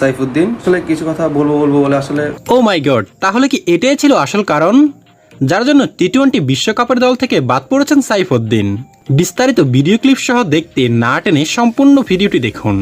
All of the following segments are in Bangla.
সাইফুদ্দিন। আসলে কিছু কথা বলব বলব বলে আসলে ও মাই গড তাহলে কি এটাই ছিল আসল কারণ? যার জন্য টি টোয়েন্টি বিশ্বকাপের দল থেকে বাদ পড়েছেন সাইফুদ্দিন। বিস্তারিত ভিডিও দেখতে না টেনে সম্পূর্ণ ভিডিওটি দেখুন।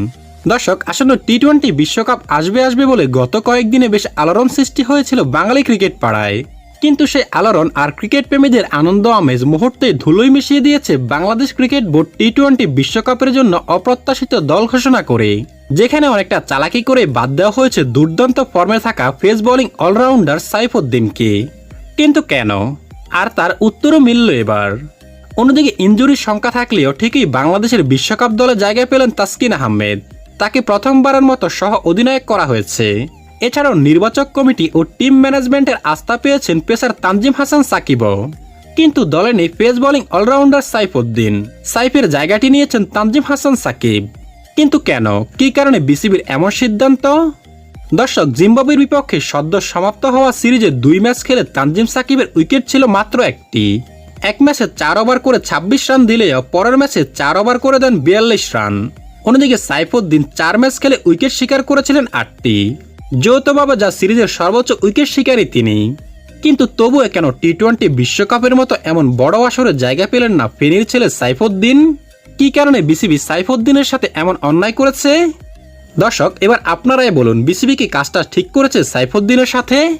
দর্শক টি টোয়েন্টি বিশ্বকাপ আসবে আসবে বলে গত কয়েকদিনে বেশ আলোড়ন সৃষ্টি হয়েছিল বাঙালি ক্রিকেট পাড়ায়। কিন্তু সেই আলোড়ন আর ক্রিকেট প্রেমীদের আনন্দ আমেজ মুহূর্তে ধুলোই মিশিয়ে দিয়েছে Bangladesh cricket board T twenty বিশ্বকাপের জন্য অপ্রত্যাশিত দল ঘোষণা করে, যেখানে অনেকটা চালাকি করে বাদ দেওয়া হয়েছে দুর্দান্ত ফর্মে থাকা ফেস বোলিং অলরাউন্ডার সাইফুদ্দিনকে। কিন্তু কেন? আর তার উত্তরও মিলল এবার। অন্যদিকে ইঞ্জুরির সংখ্যা থাকলেও ঠিকই বাংলাদেশের বিশ্বকাপ দলে জায়গা পেলেন তাসকিন আহমেদ। তাকে প্রথমবারের মতো সহ অধিনায়ক করা হয়েছে। এছাড়াও নির্বাচক কমিটি ও টিম ম্যানেজমেন্টের আস্থা পেয়েছেন পেসার তানজিম হাসান সাকিবও। কিন্তু দলে নেই পেস বোলিং অলরাউন্ডার সাইফুদ্দিন। সাইফের জায়গাটি নিয়েছেন তানজিম হাসান সাকিব। কিন্তু কেন? কী কারণে বিসিবির এমন সিদ্ধান্ত? দর্শক, জিম্বাবুয়ের বিপক্ষে সদ্য সমাপ্ত হওয়া সিরিজে দুই ম্যাচ খেলে তানজিম সাকিবের উইকেট ছিল মাত্র একটি। এক ম্যাচে চার ওভার করে ২৬ রান দিলেও পরের ম্যাচে চার ওভার করে দেন বিয়াল্লিশ রান। অন্যদিকে সাইফুদ্দিন চার ম্যাচ খেলে উইকেট শিকার করেছিলেন আটটি। যৌথভাবে যা সিরিজের সর্বোচ্চ উইকেট শিকারী তিনি। কিন্তু তবুও কেন টি টোয়েন্টি বিশ্বকাপের মতো এমন বড় আসরে জায়গা পেলেন না ফেনীর ছেলে সাইফুদ্দিন? কি কারণে বিসিবি সাইফুদ্দিনের সাথে এমন অন্যায় করেছে? দর্শক, এবার আপনারাই বলুন বিসিবি কি কাজটা ঠিক করেছে সাইফুদ্দিনের সাথে?